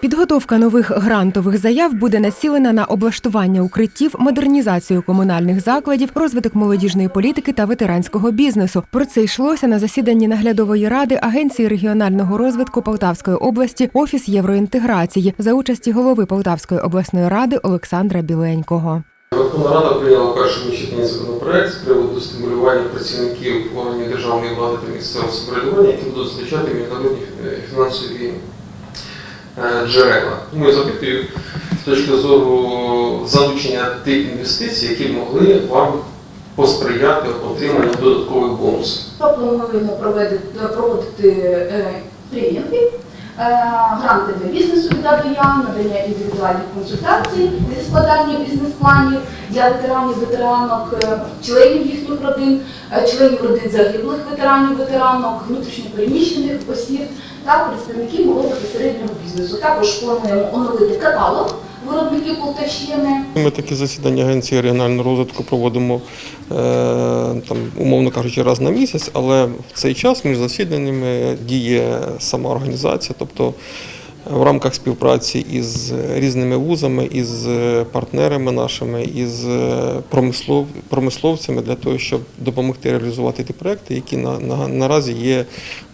Підготовка нових грантових заяв буде націлена на облаштування укриттів, модернізацію комунальних закладів, розвиток молодіжної політики та ветеранського бізнесу. Про це йшлося на засіданні наглядової ради Агенції регіонального розвитку Полтавської області Офіс євроінтеграції за участі голови Полтавської обласної ради Олександра Біленького. Верховна Рада прийняла першому читанні законопроект з приводу стимулювання працівників органів державної влади та місцевого самоврядування, які будуть залучати міжнародні е, фінансові джерела. Ми запитую з точки зору залучення тих інвестицій, які могли вам посприяти отриманню додаткових бонусів. Плануємо проведити, проводити е, тренінги, е, гранти для бізнесу віддати Я, надання індивідуальних консультацій зі складання бізнес-планів для ветеранів, ветеранок, е, членів їхніх родин, е, членів родин загиблих ветеранів, ветеранок, внутрішньопереміщених осіб та представників малого та середнього бізнесу. Також плануємо оновити каталог виробників Полтавщини. Ми такі засідання Агенції регіонального розвитку проводимо, е, там, умовно кажучи, раз на місяць, але в цей час між засіданнями діє сама організація, тобто в рамках співпраці із різними вузами, із партнерами нашими, із промислов, промисловцями для того, щоб допомогти реалізувати ті проекти, які на, на, наразі є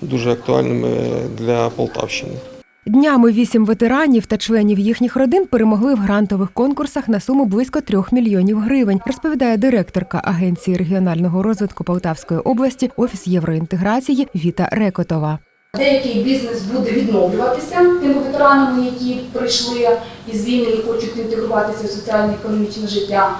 дуже актуальними для Полтавщини. Днями вісім ветеранів та членів їхніх родин перемогли в грантових конкурсах на суму близько трьох мільйонів гривень, розповідає директорка Агенції регіонального розвитку Полтавської області Офіс євроінтеграції Віта Рекотова. Деякий бізнес буде відновлюватися тими ветеранами, які прийшли із війни і хочуть інтегруватися в соціально-економічне життя.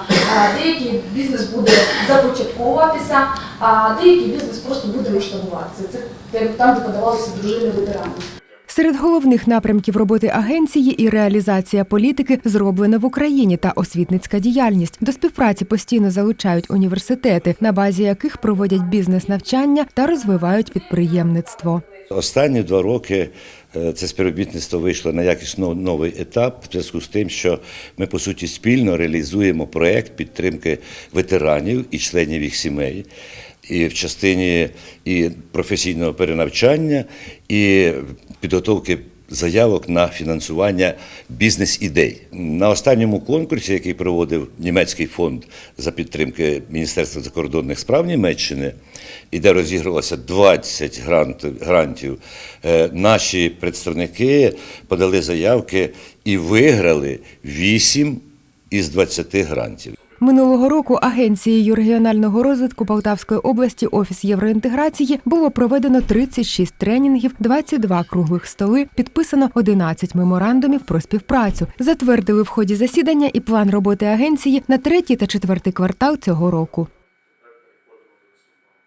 Деякий бізнес буде започатковуватися, а деякий бізнес просто буде масштабуватися. Це там, де подавалися дружини ветеранів. Серед головних напрямків роботи агенції і реалізація політики зроблена в Україні та освітницька діяльність. До співпраці постійно залучають університети, на базі яких проводять бізнес-навчання та розвивають підприємництво. Останні два роки е, це співробітництво вийшло на якісно новий етап в зв'язку з тим, що ми по суті спільно реалізуємо проект підтримки ветеранів і членів їх сімей. І в частині і професійного перенавчання, і підготовки заявок на фінансування бізнес-ідей. На останньому конкурсі, який проводив німецький фонд за підтримки Міністерства закордонних справ Німеччини, і де розігрувалося 20 грантів, грантів, е, наші представники подали заявки і виграли 8 із 20 грантів. Минулого року агенцією регіонального розвитку Полтавської області Офіс євроінтеграції було проведено 36 тренінгів, 22 круглих столи, підписано 11 меморандумів про співпрацю. Затвердили в ході засідання і план роботи агенції на третій та четвертий квартал цього року.